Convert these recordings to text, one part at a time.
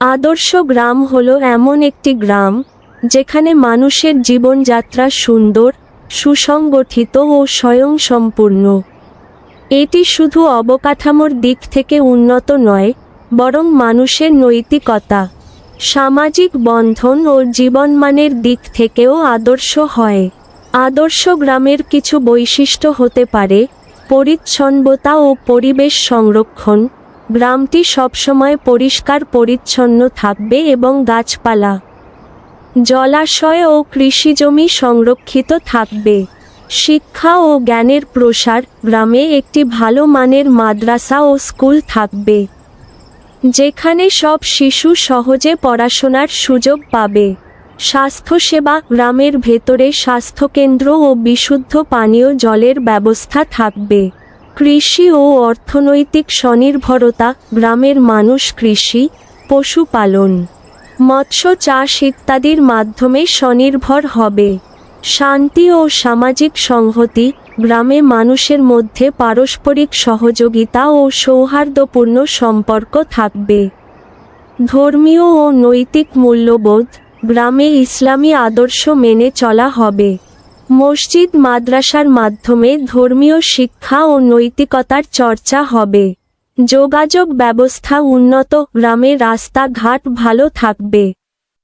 আদর্শ গ্রাম হলো এমন একটি গ্রাম, যেখানে মানুষের জীবনযাত্রা সুন্দর, সুসংগঠিত ও স্বয়ংসম্পূর্ণ। এটি শুধু অবকাঠামোর দিক থেকে উন্নত নয়, বরং মানুষের নৈতিকতা, সামাজিক বন্ধন ও জীবনমানের দিক থেকেও আদর্শ হয়। আদর্শ গ্রামের কিছু বৈশিষ্ট্য হতে পারে, পরিচ্ছন্নতা ও পরিবেশ সংরক্ষণ গ্রামটি সবসময় পরিষ্কার পরিচ্ছন্ন থাকবে এবং গাছপালা, জলাশয় ও কৃষিজমি সংরক্ষিত থাকবে। শিক্ষা ও জ্ঞানের প্রসার গ্রামে একটি ভালো মানের মাদ্রাসা ও স্কুল থাকবে, যেখানে সব শিশু সহজে পড়াশোনার সুযোগ পাবে। স্বাস্থ্যসেবা গ্রামের ভেতরে স্বাস্থ্যকেন্দ্র ও বিশুদ্ধ পানীয় জলের ব্যবস্থা থাকবে। কৃষি ও অর্থনৈতিক স্বনির্ভরতা, গ্রামের মানুষ কৃষি পশুপালন মৎস্য চাষ ইত্যাদির মাধ্যমে স্বনির্ভর হবে। শান্তি ও সামাজিক সংহতি, গ্রামে মানুষের মধ্যে পারস্পরিক সহযোগিতা ও সৌহার্দ্যপূর্ণ সম্পর্ক থাকবে। ধর্মীয় ও নৈতিক মূল্যবোধ, গ্রামে ইসলামী আদর্শ মেনে চলা হবে। মসজিদ মাদ্রাসার মাধ্যমে ধর্মীয় শিক্ষা ও নৈতিকতার চর্চা হবে। যোগাযোগ ব্যবস্থা উন্নত, গ্রামে রাস্তাঘাট ভালো থাকবে।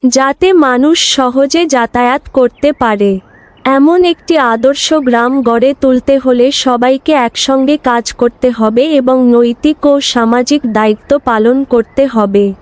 যাতে মানুষ সহজে যাতায়াত করতে পারে। এমন একটি আদর্শ গ্রাম গড়ে তুলতে হলে সবাইকে একসঙ্গে কাজ করতে হবে এবং নৈতিক ও সামাজিক দায়িত্ব পালন করতে হবে।